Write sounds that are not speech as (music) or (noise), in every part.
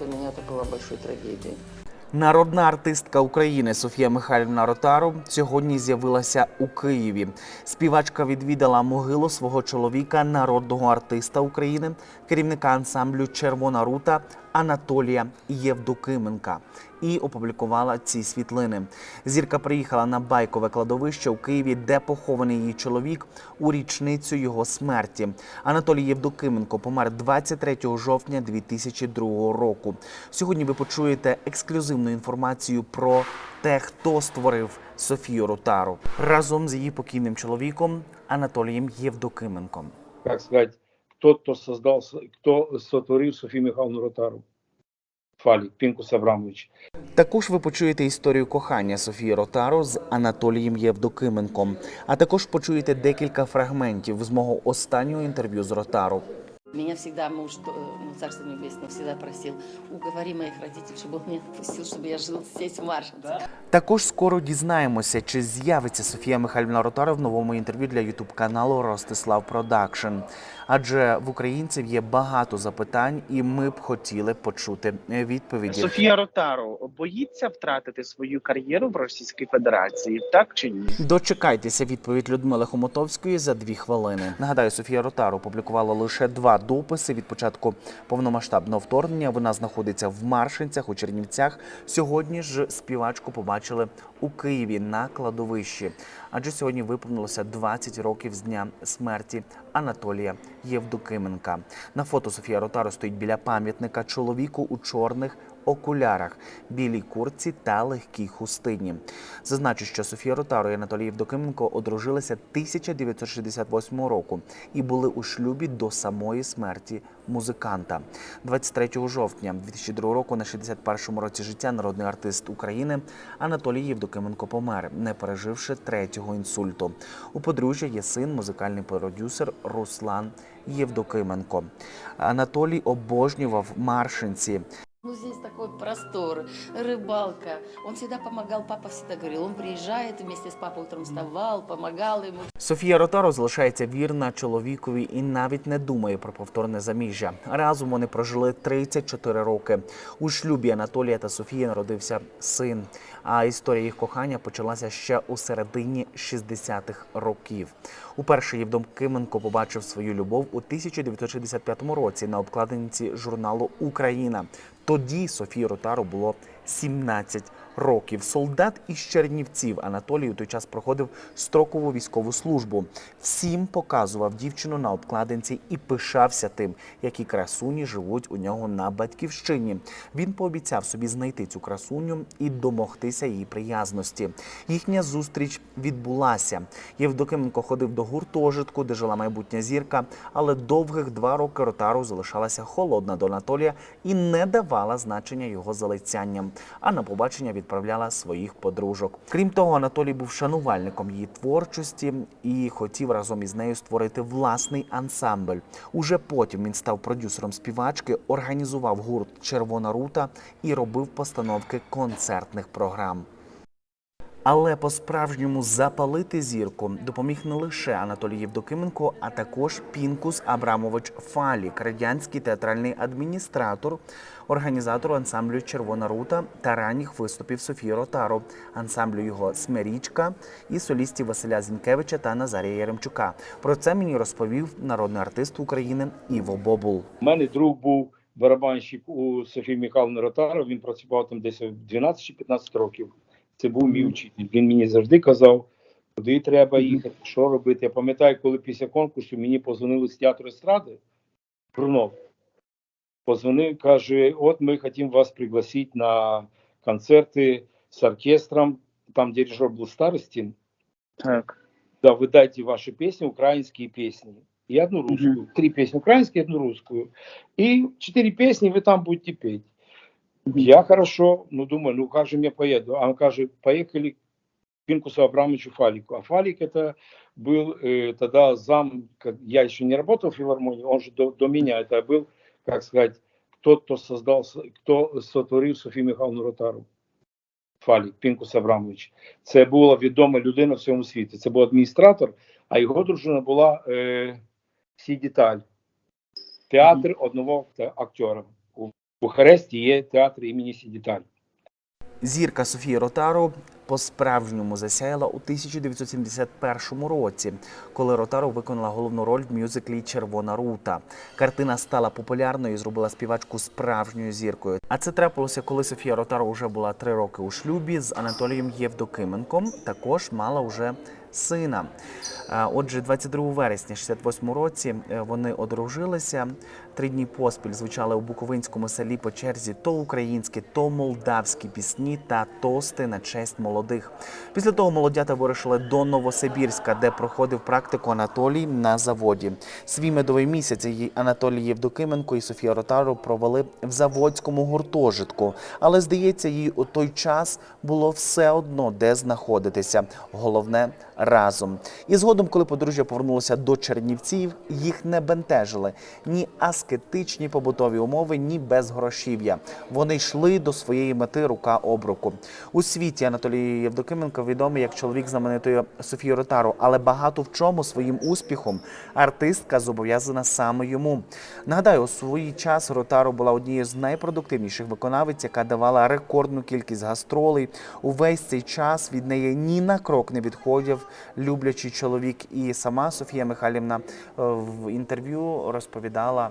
для меня это было большой трагедией. Народна артистка України Софія Михайлівна Ротару сьогодні з'явилася у Києві. Співачка відвідала могилу свого чоловіка, народного артиста України, керівника ансамблю Червона рута Анатолія Євдокименка і опублікувала ці світлини. Зірка приїхала на байкове кладовище у Києві, де похований її чоловік у річницю його смерті. Анатолій Євдокименко помер 23 жовтня 2002 року. Сьогодні ви почуєте ексклюзивну інформацію про те, хто створив Софію Ротару разом з її покійним чоловіком Анатолієм Євдокименком. как сказать, тот, кто создал, кто сотворил Софию Михайловну Ротару. Фалик, Пінкус Абрамович. Також ви почуєте історію кохання Софії Ротару з Анатолієм Євдокименком, а також почуєте декілька фрагментів з мого останнього інтерв'ю з Ротару. Меня всегда муж, э, ну, Царство Небесное, всегда просил, уговори моих родителей, чтобы он меня отпустил, чтобы я жил здесь, в Маршинце. Також скоро дізнаємося, чи з'явиться Софія Михайлівна Ротара в новому інтерв'ю для ютуб каналу Ростислав Продакшн. Адже в українців є багато запитань, і ми б хотіли почути відповіді. Софія Ротару боїться втратити свою кар'єру в Російській Федерації, так чи ні? Дочекайтеся відповідь Людмили Хомотовської за дві хвилини. Нагадаю, Софія Ротару публікувала лише два дописи від початку повномасштабного вторгнення. Вона знаходиться в Маршинцях у Чернівцях. Сьогодні ж співачку побачили у Києві на кладовищі. Адже сьогодні виповнилося 20 років з дня смерті Анатолія Євдокименка. На фото Софія Ротаро стоїть біля пам'ятника чоловіку у чорних окулярах, білій куртці та легкій хустині. Зазначу, що Софія Ротару і Анатолій Євдокименко одружилися 1968 року і були у шлюбі до самої смерті музиканта. 23 жовтня 2002 року на 61-му році життя народний артист України Анатолій Євдокименко помер, не переживши третього інсульту. У подружжя є син, музикальний продюсер Руслан Євдокименко. Анатолій обожнював маршинці. Ну, здесь такой простор, рыбалка. Он всегда помогал, папа всегда говорил, он приезжает вместе с папой утром вставал, помогал ему. Софія Ротаро залишається вірна чоловікові і навіть не думає про повторне заміжжя. Разом вони прожили 34 роки. У шлюбі Анатолія та Софії народився син. А історія їх кохання почалася ще у середині 60-х років. Уперше Євдом Кименко побачив свою любов у 1965 році на обкладинці журналу Україна. Тоді Софії Ротару було 17 років. Солдат із Чернівців Анатолій у той час проходив строкову військову службу. Всім показував дівчину на обкладинці і пишався тим, які красуні живуть у нього на батьківщині. Він пообіцяв собі знайти цю красуню і домогтися її приязності. Їхня зустріч відбулася. Євдокименко ходив до гуртожитку, де жила майбутня зірка, але довгих два роки Ротару залишалася холодна до Анатолія і не давала значення його залицянням. А на побачення відправляла своїх подружок. Крім того, Анатолій був шанувальником її творчості і хотів разом із нею створити власний ансамбль. Уже потім він став продюсером співачки, організував гурт Червона рута і робив постановки концертних програм. Але по-справжньому запалити зірку допоміг не лише Анатолій Євдокименко, а також Пінкус Абрамович Фалік, радянський театральний адміністратор, організатор ансамблю Червона рута та ранніх виступів Софії Ротаро, ансамблю його Смерічка і солістів Василя Зінкевича та Назарія Яремчука. Про це мені розповів народний артист України Іво Бобул. У мене друг був барабанщик у Софії Михайловни Ротару. Він працював там десь 12 чи 15 років. Це був мій вчитель. Він мені завжди казав, куди треба їхати, що робити. Я пам'ятаю, коли після конкурсу мені позвонили з театру естради, Брунов. Позвонив, каже: от ми хочемо вас пригласити на концерти з оркестром. Там дирижер був Старостін. Так. Да, вы дайте ваши песни, украинские песни. И одну русскую. Три песни украинские, одну русскую. И четыре песни вы там будете петь. Я хорошо, ну думаю, ну как же мне поеду? А он кажет, поехали к Пинкусу Абрамовичу Фалику. А Фалик это был э, тогда зам, как, я еще не работал в филармонии, он же до, до меня это был, как сказать, тот, кто создал, с- кто сотворив Софію Михайловну Ротару. Фалік, Пінкус Абрамович. Це була відома людина в всьому світі. Це був адміністратор, а його дружина була е, всі деталь. Театр одного та- актера. У Хресті є театр імені Сідіталь. Зірка Софії Ротару по-справжньому засяяла у 1971 році, коли Ротару виконала головну роль в мюзиклі Червона рута. Картина стала популярною і зробила співачку справжньою зіркою. А це трапилося, коли Софія Ротару вже була три роки у шлюбі з Анатолієм Євдокименком. Також мала вже сина. А, Отже, 22 вересня 68 році е, вони одружилися. Три дні поспіль звучали у буковинському селі по черзі то українські, то молдавські пісні та тости на честь молодих. Після того молодята вирушили до Новосибірська, де проходив практику Анатолій на заводі. Свій медовий місяць її Анатолій Євдокименко і Софія Ротару провели в заводському гуртожитку. Але здається, їй у той час було все одно де знаходитися. Головне разом. І згодом, коли подружжя повернулося до Чернівців, їх не бентежили ні аскетичні побутові умови, ні безгрошів'я. Вони йшли до своєї мети рука об руку. У світі Анатолій Євдокименко відомий як чоловік знаменитої Софії Ротару, але багато в чому своїм успіхом артистка зобов'язана саме йому. Нагадаю, у свій час Ротару була однією з найпродуктивніших виконавиць, яка давала рекордну кількість гастролей. Увесь цей час від неї ні на крок не відходив люблячий чоловік. І сама Софія Михайлівна е, в інтерв'ю розповідала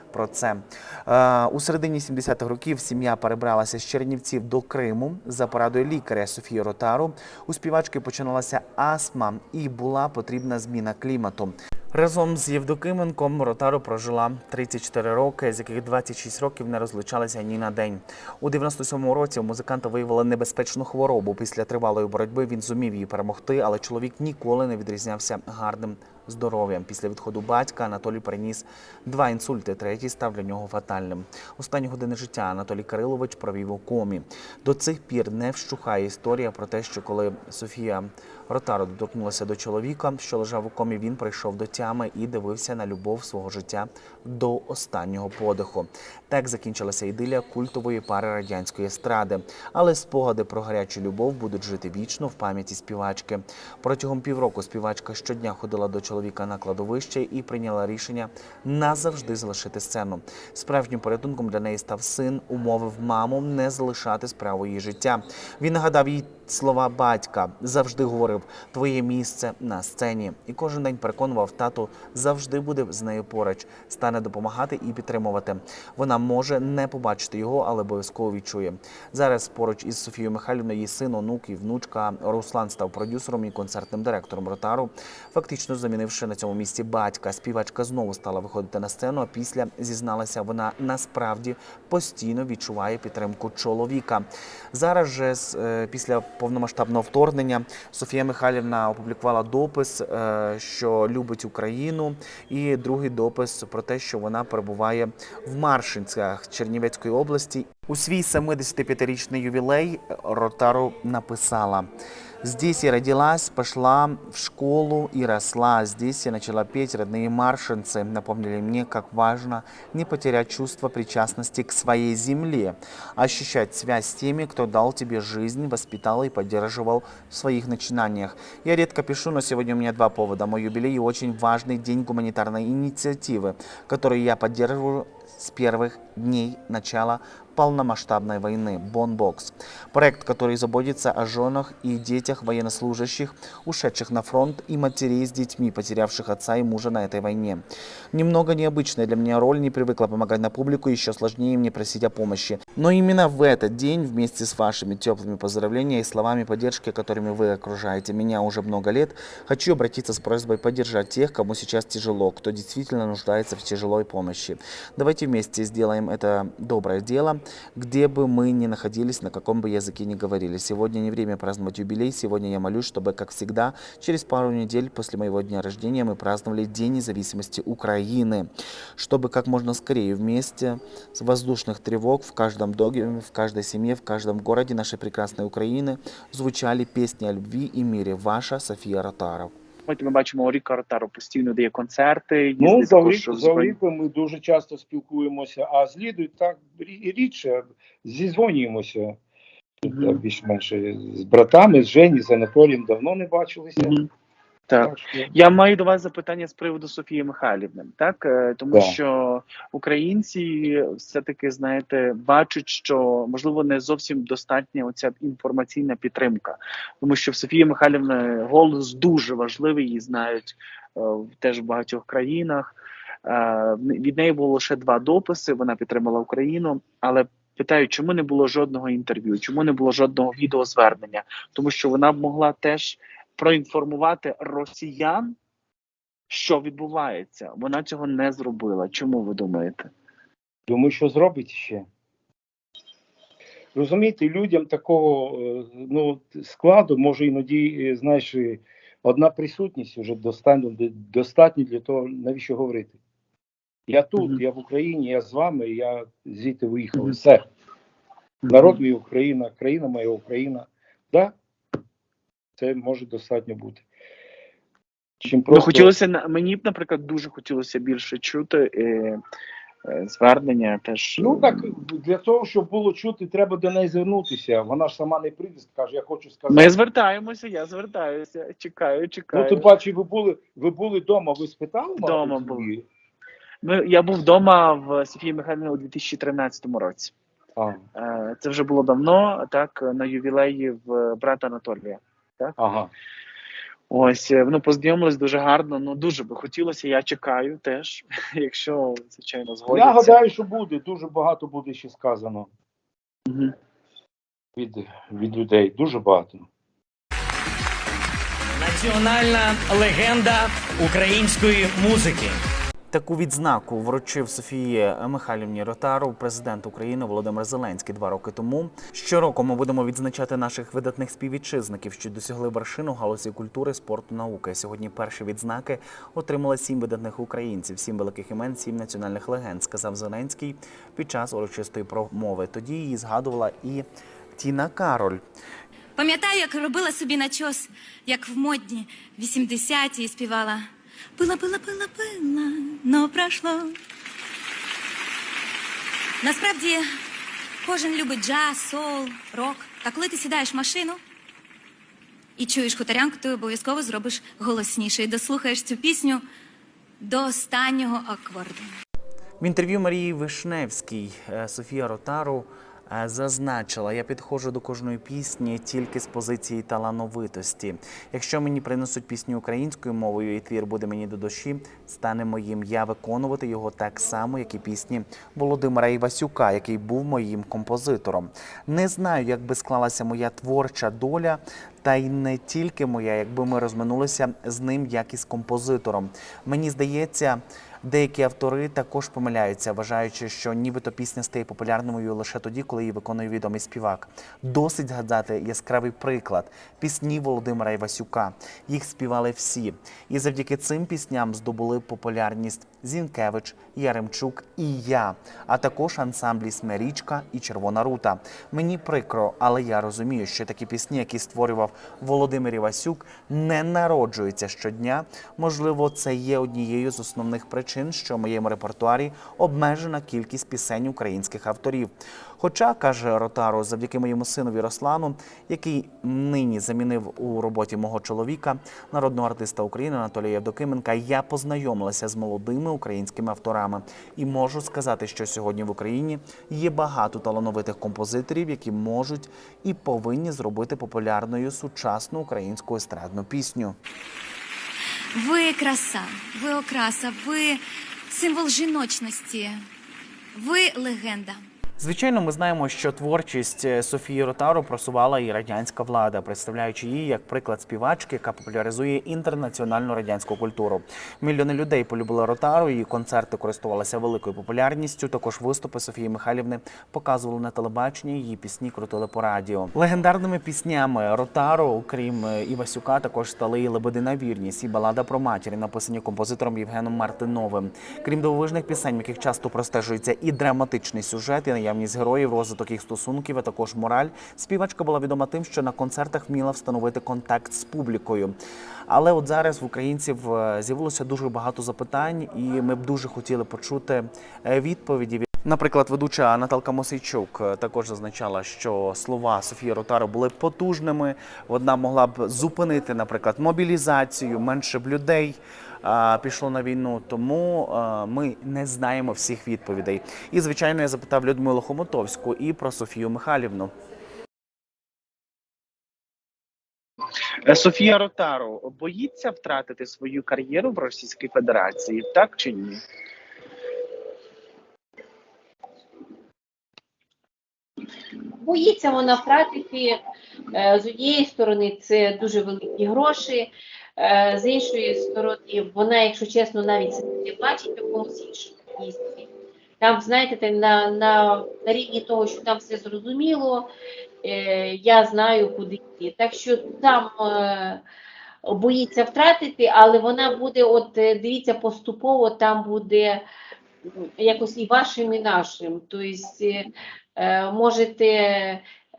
про це. Е, У середині 70-х років сім'я перебралася з Чернівців до Криму за порадою лікаря Софії Ротару. У співачки починалася астма і була потрібна зміна клімату. Разом з Євдокименком Ротару прожила 34 роки, з яких 26 років не розлучалися ні на день. У 97-му році у музиканта виявили небезпечну хворобу. Після тривалої боротьби він зумів її перемогти, але чоловік ніколи не відрізнявся гарним здоров'ям. Після відходу батька Анатолій переніс два інсульти, третій став для нього фатальним. Останні години життя Анатолій Кирилович провів у комі. До цих пір не вщухає історія про те, що коли Софія Ротаро доторкнулася до чоловіка, що лежав у комі, він прийшов до тями і дивився на любов свого життя до останнього подиху. Так закінчилася ідилія культової пари радянської естради. Але спогади про гарячу любов будуть жити вічно в пам'яті співачки. Протягом півроку співачка щодня ходила до чоловіка на кладовище і прийняла рішення назавжди залишити сцену. Справжнім порятунком для неї став син, умовив маму не залишати справу її життя. Він нагадав їй слова батька, завжди говорив твоє місце на сцені. І кожен день переконував тату завжди буде з нею поруч, стане допомагати і підтримувати. Вона може не побачити його, але обов'язково відчує. Зараз поруч із Софією Михайлівною її син, онук і внучка Руслан став продюсером і концертним директором Ротару, фактично замінивши на цьому місці батька. Співачка знову стала виходити на сцену. А після зізналася, вона насправді постійно відчуває підтримку чоловіка. Зараз же е, після повномасштабного вторгнення Софія Михайлівна опублікувала допис, е, що любить Україну, і другий допис про те, що вона перебуває в Маршинцях Чернівецької області. У свій 75-річний ювілей Ротару написала. Здесь я родилась, пошла в школу и росла. Здесь я начала петь родные маршинцы. Напомнили мне, как важно не потерять чувство причастности к своей земле, ощущать связь с теми, кто дал тебе жизнь, воспитал и поддерживал в своих начинаниях. Я редко пишу, но сегодня у меня два повода. Мой юбилей и очень важный день гуманитарной инициативы, который я поддерживаю с первых дней начала полномасштабной войны «Бонбокс». Проект, который заботится о женах и детях военнослужащих, ушедших на фронт, и матерей с детьми, потерявших отца и мужа на этой войне. Немного необычная для меня роль, не привыкла помогать на публику, еще сложнее мне просить о помощи. Но именно в этот день, вместе с вашими теплыми поздравлениями и словами поддержки, которыми вы окружаете меня уже много лет, хочу обратиться с просьбой поддержать тех, кому сейчас тяжело, кто действительно нуждается в тяжелой помощи. Давайте вместе сделаем это доброе дело, где бы мы ни находились, на каком бы языке ни говорили. Сегодня не время праздновать юбилей, сегодня я молюсь, чтобы, как всегда, через пару недель после моего дня рождения мы праздновали День независимости Украины, чтобы как можно скорее вместе с воздушных тревог в каждом доме, в каждой семье, в каждом городе нашей прекрасной Украины звучали песни о любви и мире. Ваша София Ротаров. Потім ми бачимо Ріка Ротару постійно дає концерти. Ну, за Олімпом ми дуже часто спілкуємося, а з Лідою так рідше зізвонюємося. Mm -hmm. Більш-менш з братами, з Жені, з Анатолієм давно не бачилися. Мгм. Так. Я маю до вас запитання з приводу Софії Михайлівни, так Е, тому Так. що українці все-таки знаєте бачать, що можливо не зовсім достатня оця інформаційна підтримка, тому що в Софії Михайлівни голос дуже важливий, її знають е, теж в багатьох країнах. Е, від неї було лише два дописи. Вона підтримала Україну, але питаю, чому не було жодного інтерв'ю, чому не було жодного відеозвернення, тому що вона б могла теж проінформувати росіян, що відбувається. Вона цього не зробила. Чому ви думаєте? Думаю, що зробить ще. Розумієте, людям такого е, ну, складу може іноді, е, знаєш, одна присутність вже достатньо, достатньо для того, навіщо говорити. Я тут, Мгм. я в Україні, я з вами, я звідти виїхав. Мгм. Все. Народ мій Україна, країна моя Україна. Да? Це може достатньо бути. Чим Ну, просто... хотілося мені б, наприклад, дуже хотілося більше чути е, е, звернення. Теж Ну так для того, щоб було чути, треба до неї звернутися. Вона ж сама не прийде, скаже, я хочу сказати. ми звертаємося. Я звертаюся. Чекаю, чекаю. Ну, тим паче, ви були, ви були вдома, ви спитали? Вдома був. Ми, я був вдома в Софії Михайлівні у 2013 році. А, Е, Це вже було давно, так на ювілеї в брата Анатолія. Ага. Ось е, ну познайомились дуже гарно. Ну дуже би хотілося. Я чекаю теж, (laughs) якщо звичайно згодяться. Я гадаю, що буде. Дуже багато буде ще сказано Мгм. від, від людей. Дуже багато. Національна легенда української музики. Таку відзнаку вручив Софії Михайлівні Ротару президент України Володимир Зеленський два роки тому. Щороку ми будемо відзначати наших видатних співвітчизників, що досягли вершину галузі культури, спорту, науки. Сьогодні перші відзнаки отримали сім видатних українців, сім великих імен, сім національних легенд, сказав Зеленський під час урочистої промови. Тоді її згадувала і Тіна Кароль. Пам'ятаю, як робила собі начос, як в модні 80-ті співала Пила, пила, пила, пила, но пройшло. Насправді, кожен любить джаз, сол, рок. Та коли ти сідаєш в машину і чуєш хуторянку, ти обов'язково зробиш голосніше і дослухаєш цю пісню до останнього акорду. В інтерв'ю Марії Вишневській е, Софія Ротару зазначила: я підходжу до кожної пісні тільки з позиції талановитості. Якщо мені принесуть пісню українською мовою, і твір буде мені до душі, стане моїм. Я виконувати його так само, як і пісні Володимира Івасюка, який був моїм композитором. Не знаю, як би склалася моя творча доля. Та й не тільки моя, якби ми розминулися з ним як і з композитором. Мені здається, деякі автори також помиляються, вважаючи, що нібито пісня стає популярною лише тоді, коли її виконує відомий співак. Досить згадати яскравий приклад пісні Володимира Івасюка. Їх співали всі, і завдяки цим пісням здобули популярність Зінкевич, Яремчук і я, а також ансамблі Смерічка і Червона рута. Мені прикро, але я розумію, що такі пісні, які створював Володимир Івасюк, не народжуються щодня. Можливо, це є однією з основних причин, що в моєму репертуарі обмежена кількість пісень українських авторів. Хоча, каже Ротаро, завдяки моєму синові Руслану, який нині замінив у роботі мого чоловіка, народного артиста України Анатолія Євдокименка, я познайомилася з молодими українськими авторами і можу сказати, що сьогодні в Україні є багато талановитих композиторів, які можуть і повинні зробити популярною сучасну українську естрадну пісню. Ви краса, ви окраса, ви символ жіночності, ви легенда. Звичайно, ми знаємо, що творчість е, Софії Ротару просувала і радянська влада, представляючи її як приклад співачки, яка популяризує інтернаціональну радянську культуру. Мільйони людей полюбили Ротару, її концерти користувалися великою популярністю. Також виступи Софії Михайлівни показували на телебаченні. Її пісні крутили по радіо. Легендарними піснями Ротару, окрім е, Івасюка, також стали і Лебедина вірність, і балада про матір, написані композитором Євгеном Мартиновим. Крім дивовижних пісень, в яких часто простежується і драматичний сюжет, і наявність героїв, розвиток їх стосунків, а також мораль. Співачка була відома тим, що на концертах вміла встановити контакт з публікою. Але от зараз в українців е, з'явилося дуже багато запитань, і ми б дуже хотіли почути е, відповіді від Наприклад, ведуча Наталка Мосейчук е, також зазначала, що слова Софії Ротаро були потужними. Вона могла б зупинити, наприклад, мобілізацію, менше б людей пішло на війну. Тому ми не знаємо всіх відповідей. І звичайно, я запитав Людмилу Хомотовську і про Софію Михайлівну. Е, Софія Ротаро боїться втратити свою кар'єру в Російській Федерації, так чи ні? Боїться вона втратити е, з однієї сторони це дуже великі гроші, з іншої сторони, вона, якщо чесно, навіть не бачить в якомусь іншому місці. Там, знаєте, на, на, на рівні того, що там все зрозуміло, е, я знаю, куди йти. Так що там е, боїться втратити, але вона буде, от е, дивіться, поступово там буде якось і вашим, і нашим. Тобто, е, е, можете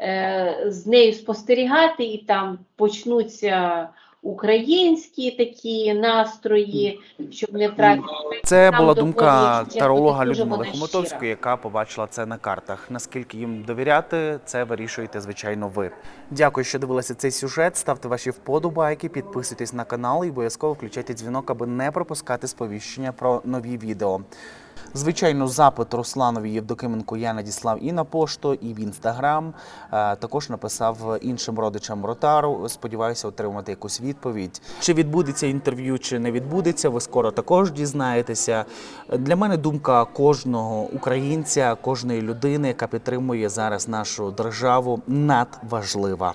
е, з нею спостерігати, і там почнуться українські такі настрої, щоб не втратити. Це Там була думка таролога Людмили Хомотовської, яка побачила це на картах. Наскільки їм довіряти, це вирішуєте, звичайно, ви. Дякую, що дивилися цей сюжет. Ставте ваші вподобайки, підписуйтесь на канал і обов'язково включайте дзвінок, аби не пропускати сповіщення про нові відео. Звичайно, запит Русланові Євдокименку я надіслав і на пошту, і в інстаграм. Е, Також написав іншим родичам Ротару. Сподіваюся отримати якусь відповідь. Чи відбудеться інтерв'ю, чи не відбудеться, ви скоро також дізнаєтеся. Для мене думка кожного українця, кожної людини, яка підтримує зараз нашу державу, надважлива.